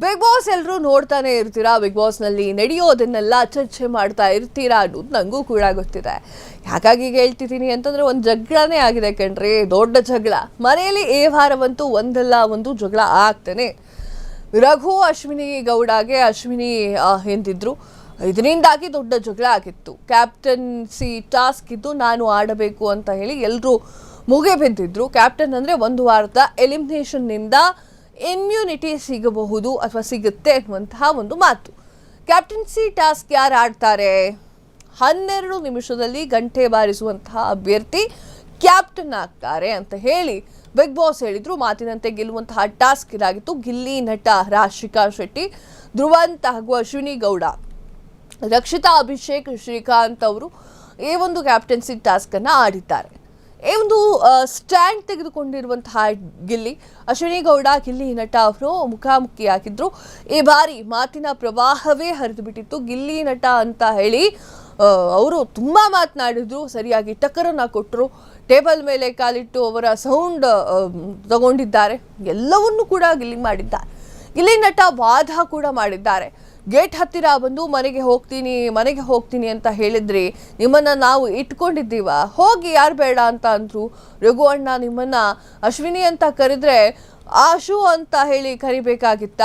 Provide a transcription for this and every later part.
Big boss ಎಲ್ಲರೂ ನೋಡ್ತಾನೆ ಇರ್ತೀರಾ? ಬಿಗ್ ಬಾಸ್ನಲ್ಲಿ ನಡೆಯೋದನ್ನೆಲ್ಲ ಚರ್ಚೆ ಮಾಡ್ತಾ ಇರ್ತೀರಾ ಅನ್ನೋದು ನನಗೂ ಕೂಡ ಗೊತ್ತಿದೆ. ಯಾಕಾಗಿ ಹೇಳ್ತಿದ್ದೀನಿ ಅಂತಂದ್ರೆ ಒಂದು ಜಗಳನೇ ಆಗಿದೆ ಕಣ್ರಿ. ದೊಡ್ಡ ಜಗಳ. ಮನೆಯಲ್ಲಿ ಈ ವಾರವಂತೂ ಒಂದಲ್ಲ, ಒಂದು ಜಗಳ ಆಗ್ತಾನೆ. ರಘು ಅಶ್ವಿನಿ ಗೌಡಗೆ ಅಶ್ವಿನಿ ಎಂದಿದ್ರು. ಇದರಿಂದಾಗಿ ದೊಡ್ಡ ಜಗಳ ಆಗಿತ್ತು. ಕ್ಯಾಪ್ಟನ್ಸಿ ಟಾಸ್ಕ್ ಇದ್ದು ನಾನು ಆಡಬೇಕು ಅಂತ ಹೇಳಿ ಎಲ್ಲರೂ ಮುಗೆ ಬಿದ್ದಿದ್ರು ಕ್ಯಾಪ್ಟನ್ ಅಂದರೆ ಒಂದು ವಾರದ ಎಲಿಮಿನೇಷನ್ನಿಂದ ಇಮ್ಯುನಿಟಿ ಸಿಗಬಹುದು ಅಥವಾ ಸಿಗುತ್ತೆ ಅನ್ನುವಂತಹ ಒಂದು ಮಾತು. ಕ್ಯಾಪ್ಟನ್ಸಿ ಟಾಸ್ಕ್ ಯಾರು ಆಡ್ತಾರೆ? ಹನ್ನೆರಡು ನಿಮಿಷದಲ್ಲಿ ಗಂಟೆ ಬಾರಿಸುವಂತಹ ಅಭ್ಯರ್ಥಿ ಕ್ಯಾಪ್ಟನ್ ಆಗ್ತಾರೆ ಅಂತ ಹೇಳಿ ಬಿಗ್ ಬಾಸ್ ಹೇಳಿದ್ರು. ಮಾತಿನಂತೆ ಗೆಲ್ಲುವಂತಹ ಟಾಸ್ಕ್ ಇದಾಗಿತ್ತು. ಗಿಲ್ಲಿ ನಟ ರಾಶಿಕಾ ಶೆಟ್ಟಿ, ಧ್ರುವಂತ ಹಾಗೂ ಅಶ್ವಿನಿ ಗೌಡ. ರಕ್ಷಿತಾ, ಅಭಿಷೇಕ್, ಶ್ರೀಕಾಂತ್ ಅವರು ಈ ಒಂದು ಕ್ಯಾಪ್ಟನ್ಸಿ ಟಾಸ್ಕನ್ನು ಆಡಿದ್ದಾರೆ. ಈ ಒಂದು ಸ್ಟ್ಯಾಂಡ್ ತೆಗೆದುಕೊಂಡಿರುವಂತಹ ಗಿಲ್ಲಿ. ಅಶ್ವಿನಿಗೌಡ ಗಿಲ್ಲಿ ನಟ ಅವರು ಮುಖಾಮುಖಿಯಾಗಿದ್ರು. ಈ ಬಾರಿ ಮಾತಿನ ಪ್ರವಾಹವೇ ಹರಿದು ಬಿಟ್ಟಿತ್ತು ಗಿಲ್ಲಿ ನಟ ಅಂತ ಹೇಳಿ ಅವರು ತುಂಬ ಮಾತನಾಡಿದ್ರು. ಸರಿಯಾಗಿ ಟಕ್ಕರನ್ನು ಕೊಟ್ಟರು. ಟೇಬಲ್ ಮೇಲೆ ಕಾಲಿಟ್ಟು ಅವರ ಸೌಂಡ್ ತಗೊಂಡಿದ್ದಾರೆ. ಎಲ್ಲವನ್ನೂ ಕೂಡ ಗಿಲ್ಲಿ ಮಾಡಿದ್ದಾರೆ. ಗಿಲ್ಲಿ ನಟ ವಾದ ಕೂಡ ಮಾಡಿದ್ದಾರೆ. ಗೇಟ್ ಹತ್ತಿರ ಬಂದು ಮನೆಗೆ ಹೋಗ್ತೀನಿ ಮನೆಗೆ ಹೋಗ್ತೀನಿ ಅಂತ ಹೇಳಿದ್ರಿ ನಿಮ್ಮನ್ನ ನಾವು ಇಟ್ಕೊಂಡಿದ್ದೀವ? ಹೋಗಿ ಯಾರು ಬೇಡ ಅಂತ ಅಂದ್ರು. ರಘು ಅಣ್ಣ ನಿಮ್ಮನ್ನ ಅಶ್ವಿನಿ ಅಂತ ಕರೆದ್ರೆ ಆಶು ಅಂತ ಹೇಳಿ ಕರಿಬೇಕಾಗಿತ್ತ?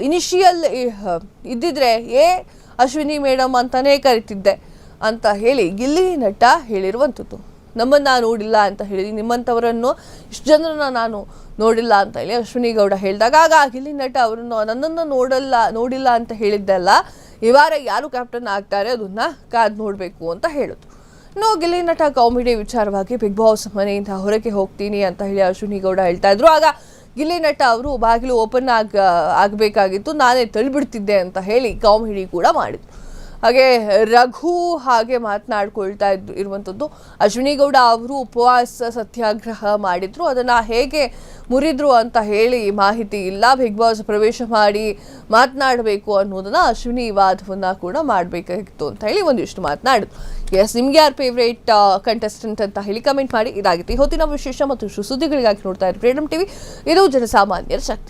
ಇನಿಷಿಯಲ್ ಇದ್ದಿದ್ರೆ ಏ ಅಶ್ವಿನಿ ಮೇಡಮ್ ಅಂತಾನೇ ಕರಿತಿದ್ದೆ ಅಂತ ಹೇಳಿ ಗಿಲ್ಲಿ ನಟ ಹೇಳಿರುವಂಥದ್ದು ನಮ್ಮನ್ನ ನೋಡಿಲ್ಲ ಅಂತ ಹೇಳಿ ನಿಮ್ಮಂಥವರನ್ನು ಇಷ್ಟು ಜನರನ್ನು ನಾನು ನೋಡಿಲ್ಲ ಅಂತ ಹೇಳಿ ಅಶ್ವಿನಿ ಗೌಡ ಹೇಳಿದಾಗ, ಆಗ ಗಿಲ್ಲಿ ನಟ ಅವರನ್ನು ನನ್ನನ್ನು ನೋಡಲ್ಲ, ನೋಡಿಲ್ಲ ಅಂತ ಹೇಳಿದ್ದಲ್ಲ ಈ ವಾರ ಯಾರು ಕ್ಯಾಪ್ಟನ್ ಆಗ್ತಾರೆ, ಅದನ್ನ ಕಾದ್ ನೋಡಬೇಕು ಅಂತ ಹೇಳಿದ್ರು ಇನ್ನು ಗಿಲ್ಲಿ ನಟ ಕಾಮಿಡಿ ವಿಚಾರವಾಗಿ ಬಿಗ್ ಬಾಸ್ ಮನೆಯಿಂದ ಹೊರಗೆ ಹೋಗ್ತೀನಿ ಅಂತ ಹೇಳಿ ಅಶ್ವಿನಿ ಗೌಡ ಹೇಳ್ತಾ ಇದ್ರು. ಆಗ ಗಿಲ್ಲಿ ನಟ ಅವರು ಬಾಗಿಲು ಓಪನ್ ಆಗ, ಆಗಬೇಕಾಗಿತ್ತು, ನಾನೇ ತಳ್ಳಿಬಿಡ್ತಿದ್ದೆ ಅಂತ ಹೇಳಿ ಕಾಮಿಡಿ ಕೂಡ ಮಾಡಿದ್ರು. ಹಾಗೆ ರಘು ಹಾಗೆ ಮಾತನಾಡ್ಕೊಳ್ತಾ ಇದ್ ಇರುವಂಥದ್ದು ಅಶ್ವಿನಿ ಗೌಡ ಅವರು ಉಪವಾಸ ಸತ್ಯಾಗ್ರಹ ಮಾಡಿದ್ರು. ಅದನ್ನು ಹೇಗೆ ಮುರಿದ್ರು ಅಂತ ಹೇಳಿ ಮಾಹಿತಿ ಇಲ್ಲ. ಬಿಗ್ ಬಾಸ್ ಪ್ರವೇಶ ಮಾಡಿ ಮಾತನಾಡಬೇಕು ಅನ್ನೋದನ್ನು ಅಶ್ವಿನಿ ವಾದವನ್ನು ಕೂಡ ಮಾಡಬೇಕಾಗಿತ್ತು ಅಂತ ಹೇಳಿ ಒಂದಿಷ್ಟು ಮಾತನಾಡಿದ್ರು. ಎಸ್ ನಿಮ್ಗೆ ಯಾರು ಫೇವ್ರೇಟ್ ಕಂಟೆಸ್ಟೆಂಟ್ ಅಂತ ಹೇಳಿ ಕಮೆಂಟ್ ಮಾಡಿ. ಇದಾಗಿತ್ತು ಇವತ್ತಿನ ವಿಶೇಷ ಮತ್ತು ಸುದ್ದಿಗಳಿಗಾಗಿ ನೋಡ್ತಾ ಇದ್ರು ಫ್ರೀಡಮ್ ಟಿವಿ ಇದು ಜನಸಾಮಾನ್ಯರ ಶಕ್ತಿ.